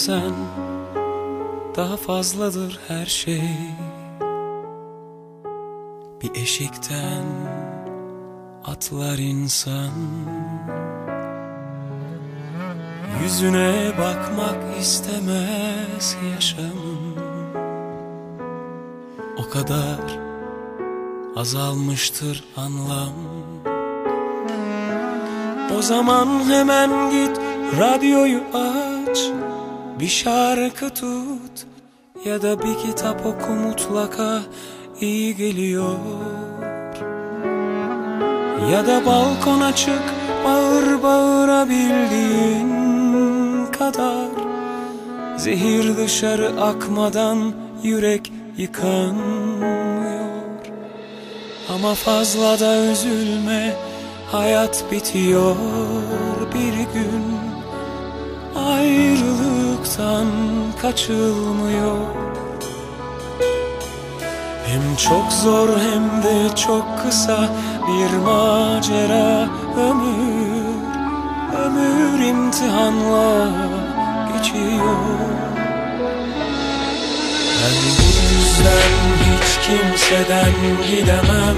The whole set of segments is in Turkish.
bazen daha fazladır her şey. Bir eşikten atlar insan. Yüzüne bakmak istemez yaşamın. O kadar azalmıştır anlam. O zaman hemen git radyoyu aç Bir şarkı tut ya da bir kitap oku mutlaka iyi geliyor. Ya da balkona çık bağır bağırabildiğin kadar. Zehir dışarı akmadan yürek yıkanmıyor. Ama fazla da üzülme hayat bitiyor bir gün Ayrılıktan kaçılmıyor. Hem çok zor hem de çok kısa bir macera. Ömür Ömür imtihanla geçiyor. Ben bu yüzden hiç kimseden gidemem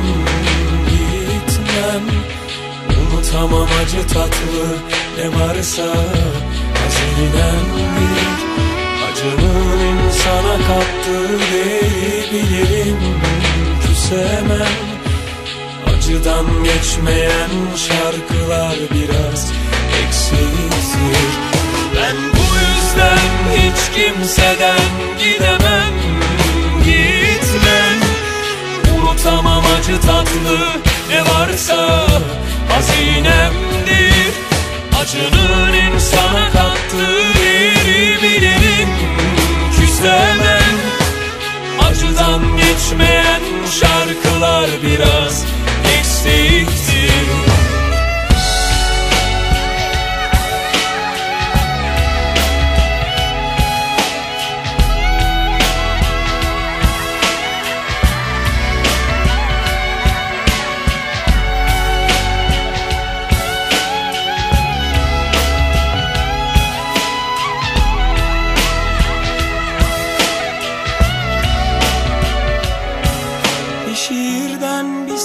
Gitmem. Unutamam acı tatlı ne varsa Hazinendir Acının insana kattığı değeri bilirim Küsemem Acıdan geçmeyen şarkılar biraz eksiktir Ben bu yüzden hiç kimseden gidemem. Gitmem Unutamam acı tatlı ne varsa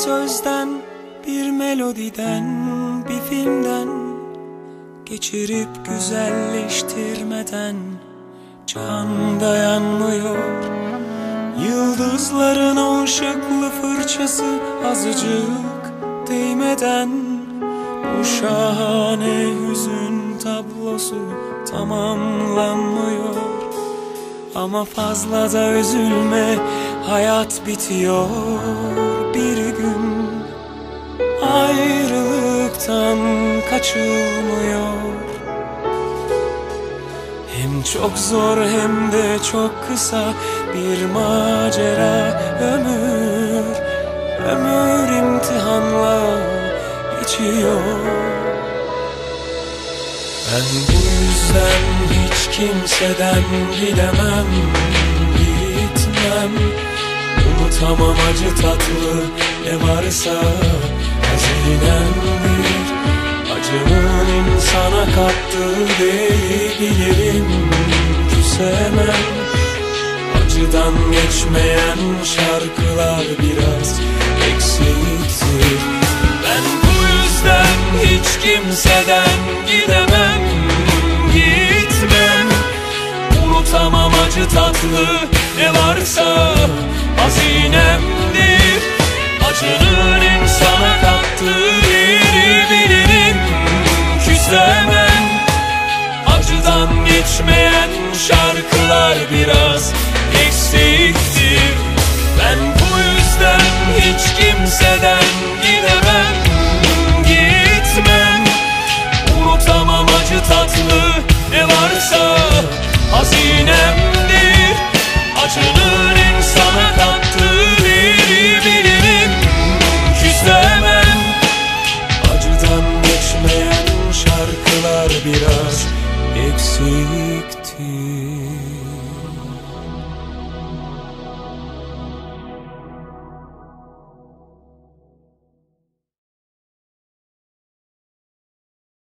sözden, bir melodiden, bir filmden Geçirip güzelleştirmeden can dayanmıyor. Yıldızların o ışıklı fırçası azıcık değmeden Bu şahane hüzün tablosu tamamlanmıyor. Ama fazla da üzülme Hayat bitiyor Ayrılıktan kaçılmıyor. Hem çok zor hem de çok kısa Bir macera ömür Ömür imtihanla geçiyor. Ben bu yüzden hiç kimseden gidemem Gitmem. Unutamam acı tatlı ne varsa hazinemdir Acının insana kattığı değeri bilirim. Küsemem Acıdan geçmeyen şarkılar biraz eksiktir. Ben bu yüzden hiç kimseden gidemem Gitmem. Unutamam acı tatlı ne varsa hazinemdir servirás